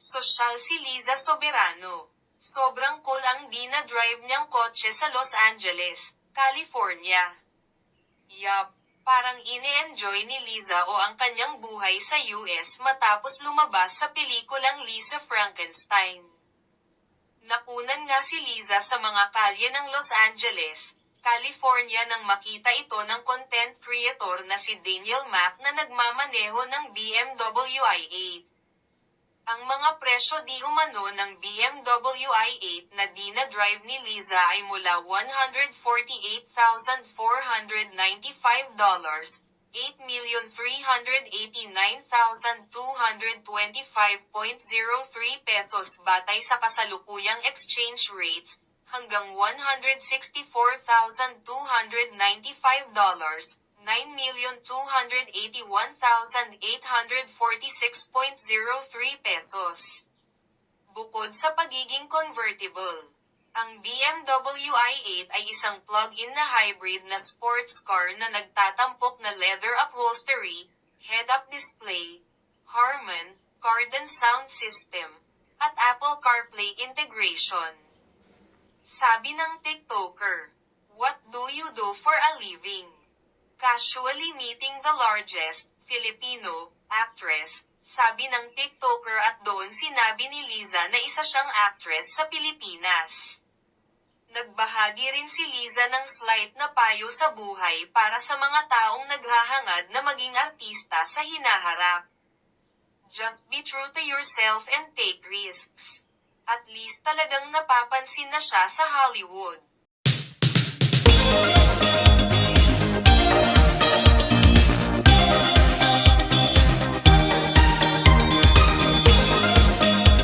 Sosyal si Liza Soberano. Sobrang cool ang dina-drive niyang kotse sa Los Angeles, California. Yup, parang ine-enjoy ni Liza o ang kanyang buhay sa US matapos lumabas sa pelikulang Lisa Frankenstein. Nakunan nga si Liza sa mga kalye ng Los Angeles, California nang makita ito ng content creator na si Daniel Mack na nagmamaneho ng BMW i8. Ang mga presyo di umano ng BMW i8 na dina-drive ni Liza ay mula $148,495, 8,389,225.03 pesos batay sa kasalukuyang exchange rates, hanggang $164,295, 9,281,846.03 pesos. Bukod sa pagiging convertible, ang BMW i8 ay isang plug-in na hybrid na sports car na nagtatampok na leather upholstery, head-up display, Harman, Cardan sound system, at Apple CarPlay integration. Sabi ng TikToker, What do you do for a living? Casually meeting the largest Filipino actress, sabi ng TikToker at doon sinabi ni Liza na isa siyang actress sa Pilipinas. Nagbahagi rin si Liza ng slight na payo sa buhay para sa mga taong naghahangad na maging artista sa hinaharap. Just be true to yourself and take risks. At least talagang napapansin na siya sa Hollywood.